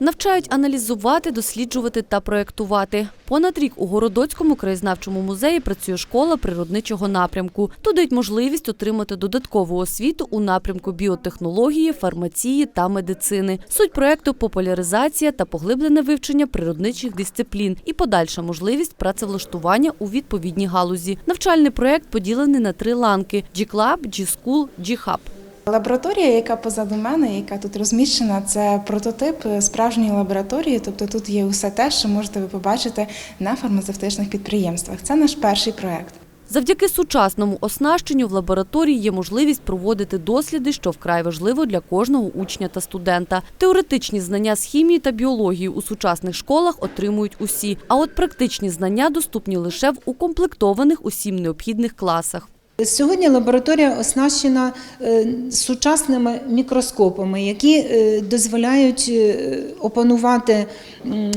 Навчають аналізувати, досліджувати та проєктувати. Понад рік у Городоцькому краєзнавчому музеї працює школа природничого напрямку. Тут дають можливість отримати додаткову освіту у напрямку біотехнології, фармації та медицини. Суть проєкту – популяризація та поглиблене вивчення природничих дисциплін і подальша можливість працевлаштування у відповідній галузі. Навчальний проєкт поділений на три ланки – G-Club, G-School, G-Hub. Лабораторія, яка позаду мене, яка тут розміщена, це прототип справжньої лабораторії. Тобто тут є усе те, що можете ви побачити на фармацевтичних підприємствах. Це наш перший проект. Завдяки сучасному оснащенню в лабораторії є можливість проводити досліди, що вкрай важливо для кожного учня та студента. Теоретичні знання з хімії та біології у сучасних школах отримують усі, а от практичні знання доступні лише в укомплектованих усім необхідних класах. Сьогодні лабораторія оснащена е, сучасними мікроскопами, які е, дозволяють е, опанувати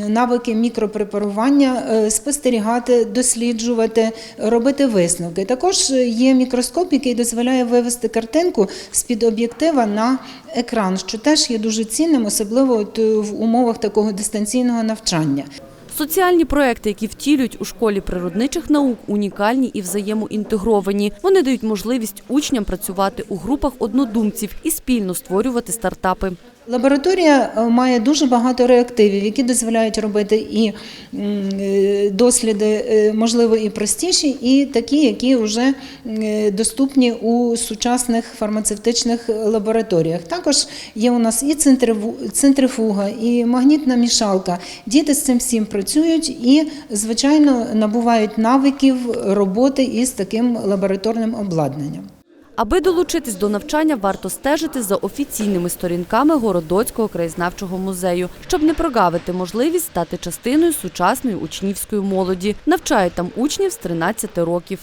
навики мікропрепарування, спостерігати, досліджувати, робити висновки. Також є мікроскоп, який дозволяє вивести картинку з-під об'єктива на екран, що теж є дуже цінним, особливо в умовах такого дистанційного навчання. Соціальні проекти, які втілюють у школі природничих наук, унікальні і взаємоінтегровані. Вони дають можливість учням працювати у групах однодумців і спільно створювати стартапи. Лабораторія е, має дуже багато реактивів, які дозволяють робити і е, досліди, е, можливо, і простіші, і такі, які вже доступні у сучасних фармацевтичних лабораторіях. Також є у нас і центрифу- центрифуга, і магнітна мішалка. Діти з цим всім працюють і, звичайно, набувають навиків роботи із таким лабораторним обладнанням. Аби долучитись до навчання, варто стежити за офіційними сторінками Городоцького краєзнавчого музею, щоб не прогавити можливість стати частиною сучасної учнівської молоді. Навчають там учнів з 13 років.